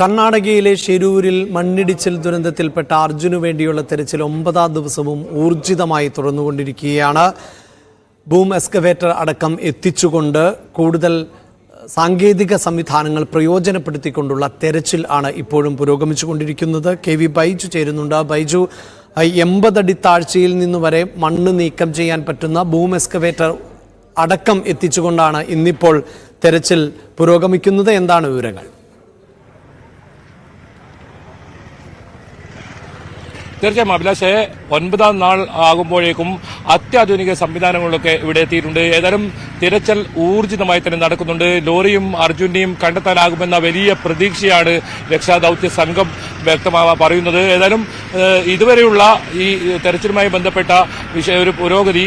കർണാടകയിലെ ഷെരൂരിൽ മണ്ണിടിച്ചിൽ ദുരന്തത്തിൽപ്പെട്ട അർജുനു വേണ്ടിയുള്ള തെരച്ചിൽ ഒമ്പതാം ദിവസവും ഊർജിതമായി തുടർന്നുകൊണ്ടിരിക്കുകയാണ്. ബൂം എക്സ്കവേറ്റർ അടക്കം എത്തിച്ചുകൊണ്ട് കൂടുതൽ സാങ്കേതിക സംവിധാനങ്ങൾ പ്രയോജനപ്പെടുത്തിക്കൊണ്ടുള്ള തെരച്ചിൽ ആണ് ഇപ്പോഴും പുരോഗമിച്ചുകൊണ്ടിരിക്കുന്നത്. കെ വി ബൈജു ചേരുന്നുണ്ട്. ബൈജു എൺപതടി താഴ്ചയിൽ നിന്ന് വരെ മണ്ണ് നീക്കം ചെയ്യാൻ പറ്റുന്ന ബൂം എക്സ്കവേറ്റർ അടക്കം എത്തിച്ചുകൊണ്ടാണ് ഇന്നിപ്പോൾ തെരച്ചിൽ പുരോഗമിക്കുന്നത്. എന്താണ് വിവരങ്ങൾ? തീർച്ചയായും അഭിലാഷെ ഒൻപതാം നാൾ ആകുമ്പോഴേക്കും അത്യാധുനിക സംവിധാനങ്ങളിലൊക്കെ ഇവിടെ എത്തിയിട്ടുണ്ട്. ഏതായാലും തിരച്ചൽ ഊർജിതമായി തന്നെ നടക്കുന്നുണ്ട്. ലോറിയും അർജുനെയും കണ്ടെത്താനാകുമെന്ന വലിയ പ്രതീക്ഷയാണ് രക്ഷാദൌത്യ സംഘം വ്യക്തമാ പറയുന്നത്. ഏതായാലും ഇതുവരെയുള്ള ഈ തെരച്ചിലുമായി ബന്ധപ്പെട്ട വിഷയ ഒരു പുരോഗതി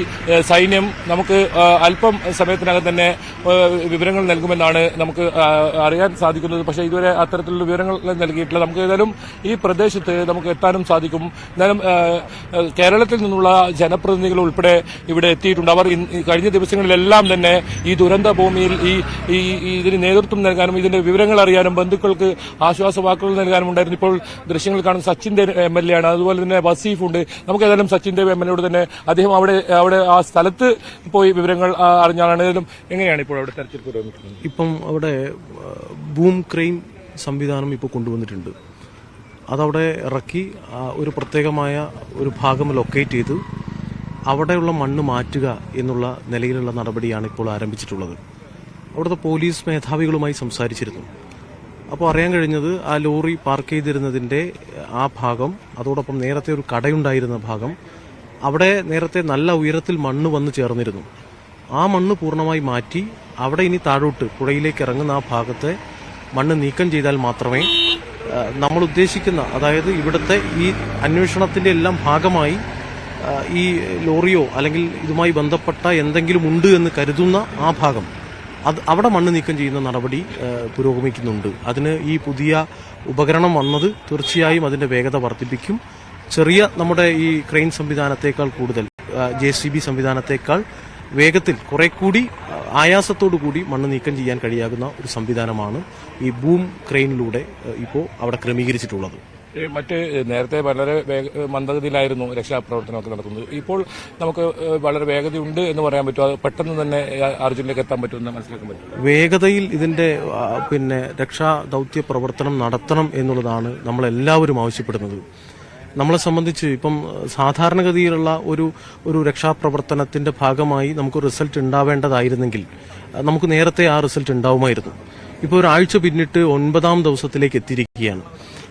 സൈന്യം നമുക്ക് അല്പം സമയത്തിനകം തന്നെ വിവരങ്ങൾ നൽകുമെന്നാണ് നമുക്ക് അറിയാൻ സാധിക്കുന്നത്. പക്ഷേ ഇതുവരെ അത്തരത്തിലുള്ള വിവരങ്ങൾ നൽകിയിട്ടില്ല. നമുക്ക് ഏതായാലും ഈ പ്രദേശത്ത് നമുക്ക് എത്താനും സാധിക്കും. എന്നാലും കേരളത്തിൽ നിന്നുള്ള ജനപ്രതിനിധികൾ ഉൾപ്പെടെ ഇവിടെ എത്തിയിട്ടുണ്ട്. അവർ കഴിഞ്ഞ ദിവസങ്ങളിലെല്ലാം തന്നെ ഈ ദുരന്ത ഭൂമിയിൽ ഈ ഇതിന് നേതൃത്വം നൽകാനും ഇതിന്റെ വിവരങ്ങൾ അറിയാനും ബന്ധുക്കൾക്ക് ആശ്വാസവാക്കുകൾ നൽകാനും ഉണ്ടായിരുന്നു. ഇപ്പോൾ ദൃശ്യങ്ങൾ കാണുന്ന സച്ചിൻ എം എൽ എ ആണ്. അതുപോലെ തന്നെ വസീഫ് ഉണ്ട്. നമുക്ക് ഏതായാലും സച്ചിൻ ദേവ് എം എൽ എയോട് തന്നെ അദ്ദേഹം അവിടെ അവിടെ ആ സ്ഥലത്ത് പോയി വിവരങ്ങൾ അറിഞ്ഞാണ് ഏതായാലും എങ്ങനെയാണ് ഇപ്പോൾ അവിടെ തെരച്ചിൽ പുരോഗമിക്കുന്നത്? ഇപ്പം അവിടെ ബൂം ക്രെയിൻ സംവിധാനം ഇപ്പോൾ കൊണ്ടുവന്നിട്ടുണ്ട്. അതവിടെ ഇറക്കി ഒരു പ്രത്യേകമായ ഒരു ഭാഗം ലൊക്കേറ്റ് ചെയ്ത്. അവിടെയുള്ള മണ്ണ് മാറ്റുക എന്നുള്ള നിലയിലുള്ള നടപടിയാണ് ഇപ്പോൾ ആരംഭിച്ചിട്ടുള്ളത്. അവിടുത്തെ പോലീസ് മേധാവികളുമായി സംസാരിച്ചിരുന്നു. അപ്പോൾ അറിയാൻ കഴിഞ്ഞത് ആ ലോറി പാർക്ക് ചെയ്തിരുന്നതിന്റെ ആ ഭാഗം അതോടൊപ്പം നേരത്തെ ഒരു കടയുണ്ടായിരുന്ന ഭാഗം അവിടെ നേരത്തെ നല്ല ഉയരത്തിൽ മണ്ണ് വന്ന് ചേർന്നിരുന്നു. ആ മണ്ണ് പൂർണമായി മാറ്റി അവിടെ ഇനി താഴോട്ട് പുഴയിലേക്ക് ഇറങ്ങുന്ന ആ ഭാഗത്തെ മണ്ണ് നീക്കം ചെയ്താൽ മാത്രമേ നമ്മൾ ഉദ്ദേശിക്കുന്ന അതായത് ഇവിടുത്തെ ഈ അന്വേഷണത്തിന്റെ എല്ലാം ഭാഗമായി ഈ ലോറിയോ അല്ലെങ്കിൽ ഇതുമായി ബന്ധപ്പെട്ട എന്തെങ്കിലും ഉണ്ട് എന്ന് കരുതുന്ന ആ ഭാഗം. അത് അവിടെ മണ്ണ് നീക്കം ചെയ്യുന്ന നടപടി പുരോഗമിക്കുന്നുണ്ട്. അതിന് ഈ പുതിയ ഉപകരണം വന്നത് തീർച്ചയായും അതിന്റെ വേഗത വർദ്ധിപ്പിക്കും. ചെറിയ നമ്മുടെ ഈ ക്രെയിൻ സംവിധാനത്തേക്കാൾ കൂടുതൽ ജെ സി ബി സംവിധാനത്തേക്കാൾ വേഗത്തിൽ കുറെ കൂടി ആയാസത്തോടു കൂടി മണ്ണ് നീക്കം ചെയ്യാൻ കഴിയാകുന്ന ഒരു സംവിധാനമാണ് ഈ ബൂം ക്രെയിനിലൂടെ ഇപ്പോൾ അവിടെ ക്രമീകരിച്ചിട്ടുള്ളത്. മറ്റ് നേരത്തെ വളരെ മന്ദഗതിയിലായിരുന്നു രക്ഷാപ്രവർത്തനമൊക്കെ നടത്തുന്നത്. ഇപ്പോൾ നമുക്ക് വളരെ വളരെ വേഗതയുണ്ട് എന്ന് പറയാൻ പറ്റും. പെട്ടെന്ന് തന്നെ അർജുനിലേക്ക് എത്താൻ പറ്റുമെന്ന് മനസ്സിലാക്കാൻ പറ്റും. വേഗതയിൽ ഇതിന്റെ പിന്നെ രക്ഷാ ദൗത്യ പ്രവർത്തനം നടത്തണം എന്നുള്ളതാണ് നമ്മൾ എല്ലാവരും ആവശ്യപ്പെടുന്നത്. നമ്മളെ സംബന്ധിച്ച് ഇപ്പം സാധാരണഗതിയിലുള്ള ഒരു ഒരു രക്ഷാപ്രവർത്തനത്തിന്റെ ഭാഗമായി നമുക്ക് റിസൾട്ട് ഉണ്ടാവേണ്ടതായിരുന്നെങ്കിൽ നമുക്ക് നേരത്തെ ആ റിസൾട്ട് ഉണ്ടാവുമായിരുന്നു. ഇപ്പോൾ ഒരാഴ്ച പിന്നിട്ട് ഒൻപതാം ദിവസത്തിലേക്ക് എത്തിയിരിക്കുകയാണ്.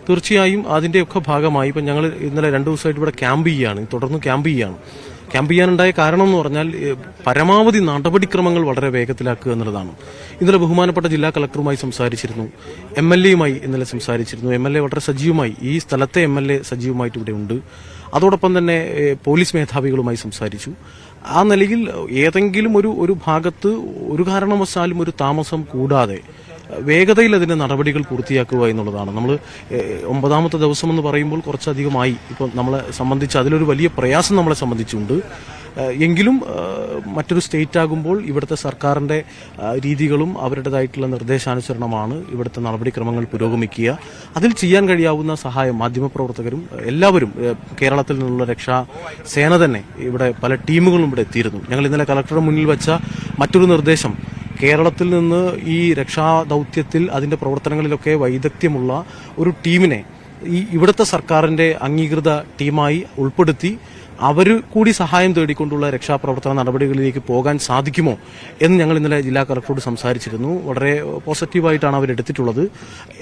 തീർച്ചയായും അതിന്റെയൊക്കെ ഭാഗമായി ഇപ്പം ഞങ്ങൾ ഇന്നലെ രണ്ട് ദിവസമായിട്ട് ഇവിടെ ക്യാമ്പ് ചെയ്യുകയാണ്. തുടർന്ന് ക്യാമ്പ് ചെയ്യുകയാണ്. ക്യാമ്പ് ചെയ്യാനുണ്ടായ കാരണം എന്ന് പറഞ്ഞാൽ പരമാവധി നടപടിക്രമങ്ങൾ വളരെ വേഗത്തിലാക്കുക എന്നുള്ളതാണ്. ഇന്നലെ ബഹുമാനപ്പെട്ട ജില്ലാ കളക്ടറുമായി സംസാരിച്ചിരുന്നു. എം എൽ എയുമായി ഇന്നലെ സംസാരിച്ചിരുന്നു. എം എൽ എ വളരെ സജീവമായി ഈ സ്ഥലത്തെ എം എൽ എ സജീവമായിട്ട് ഇവിടെ ഉണ്ട്. അതോടൊപ്പം തന്നെ പോലീസ് മേധാവികളുമായി സംസാരിച്ചു. ആ നിലയിൽ ഏതെങ്കിലും ഒരു ഒരു ഭാഗത്ത് ഒരു കാരണവശാലും ഒരു താമസം കൂടാതെ വേഗതയിൽ അതിന്റെ നടപടികൾ പൂർത്തിയാക്കുക എന്നുള്ളതാണ്. നമ്മൾ ഒമ്പതാമത്തെ ദിവസം എന്ന് പറയുമ്പോൾ കുറച്ചധികമായി ഇപ്പോൾ നമ്മളെ സംബന്ധിച്ച് അതിലൊരു വലിയ പ്രയാസം നമ്മളെ സംബന്ധിച്ചുണ്ട്. എങ്കിലും മറ്റൊരു സ്റ്റേറ്റ് ആകുമ്പോൾ ഇവിടുത്തെ സർക്കാരിന്റെ രീതികളും അവരുടേതായിട്ടുള്ള നിർദ്ദേശാനുസരണമാണ് ഇവിടുത്തെ നടപടിക്രമങ്ങൾ പുരോഗമിക്കുക. അതിൽ ചെയ്യാൻ കഴിയാവുന്ന സഹായം മാധ്യമപ്രവർത്തകരും എല്ലാവരും കേരളത്തിൽ നിന്നുള്ള രക്ഷാ സേന തന്നെ ഇവിടെ പല ടീമുകളും ഇവിടെ എത്തിയിരുന്നു. ഞങ്ങൾ ഇന്നലെ കളക്ടറുടെ മുന്നിൽ വെച്ച മറ്റൊരു നിർദ്ദേശം കേരളത്തിൽ നിന്ന് ഈ രക്ഷാ ദൗത്യത്തിൽ അതിന്റെ പ്രവർത്തനങ്ങളിലൊക്കെ വൈദഗ്ധ്യമുള്ള ഒരു ടീമിനെ ഈ ഇവിടുത്തെ സർക്കാരിന്റെ അംഗീകൃത ടീമായി ഉൾപ്പെടുത്തി അവർ കൂടി സഹായം തേടിക്കൊണ്ടുള്ള രക്ഷാപ്രവർത്തന നടപടികളിലേക്ക് പോകാൻ സാധിക്കുമോ എന്ന് ഞങ്ങൾ ഇന്നലെ ജില്ലാ കളക്ടറോട് സംസാരിച്ചിരുന്നു. വളരെ പോസിറ്റീവായിട്ടാണ് അവർ എടുത്തിട്ടുള്ളത്.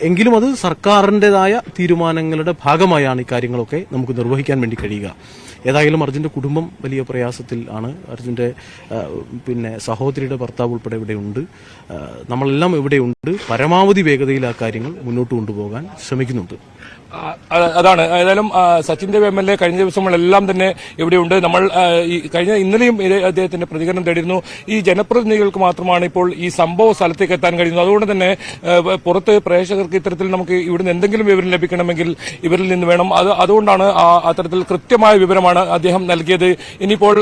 എങ്കിലും അത് സർക്കാരിന്റെതായ തീരുമാനങ്ങളുടെ ഭാഗമായാണ് ഈ കാര്യങ്ങളൊക്കെ നമുക്ക് നിർവഹിക്കാൻ വേണ്ടി കഴിയുക. ഏതായാലും അർജുന്റെ കുടുംബം വലിയ പ്രയാസത്തിൽ ആണ്. അർജുന്റെ പിന്നെ സഹോദരിയുടെ ഭർത്താവ് ഉൾപ്പെടെ ഇവിടെയുണ്ട് നമ്മളെല്ലാം ഇവിടെയുണ്ട് പരമാവധി വേഗതയിൽ ആ കാര്യങ്ങൾ മുന്നോട്ട് കൊണ്ടുപോകാൻ ശ്രമിക്കുന്നുണ്ട്. അതാണ്. ഏതായാലും Sachin Dev M L A കഴിഞ്ഞ ദിവസങ്ങളെല്ലാം തന്നെ ഇവിടെയുണ്ട്. നമ്മൾ കഴിഞ്ഞ ഇന്നലെയും അദ്ദേഹത്തിന്റെ പ്രതികരണം തേടിയിരുന്നു. ഈ ജനപ്രതിനിധികൾക്ക് മാത്രമാണ് ഇപ്പോൾ ഈ സംഭവ സ്ഥലത്തേക്ക് എത്താൻ കഴിയുന്നത്. അതുകൊണ്ട് തന്നെ പുറത്ത് പ്രേക്ഷകർക്ക് ഇത്തരത്തിൽ നമുക്ക് ഇവിടുന്ന് എന്തെങ്കിലും വിവരം ലഭിക്കണമെങ്കിൽ ഇവരിൽ നിന്ന് വേണം. അത് അതുകൊണ്ടാണ് അത്തരത്തിൽ കൃത്യമായ വിവരമാണ് അദ്ദേഹം നൽകിയത്. ഇനിയിപ്പോൾ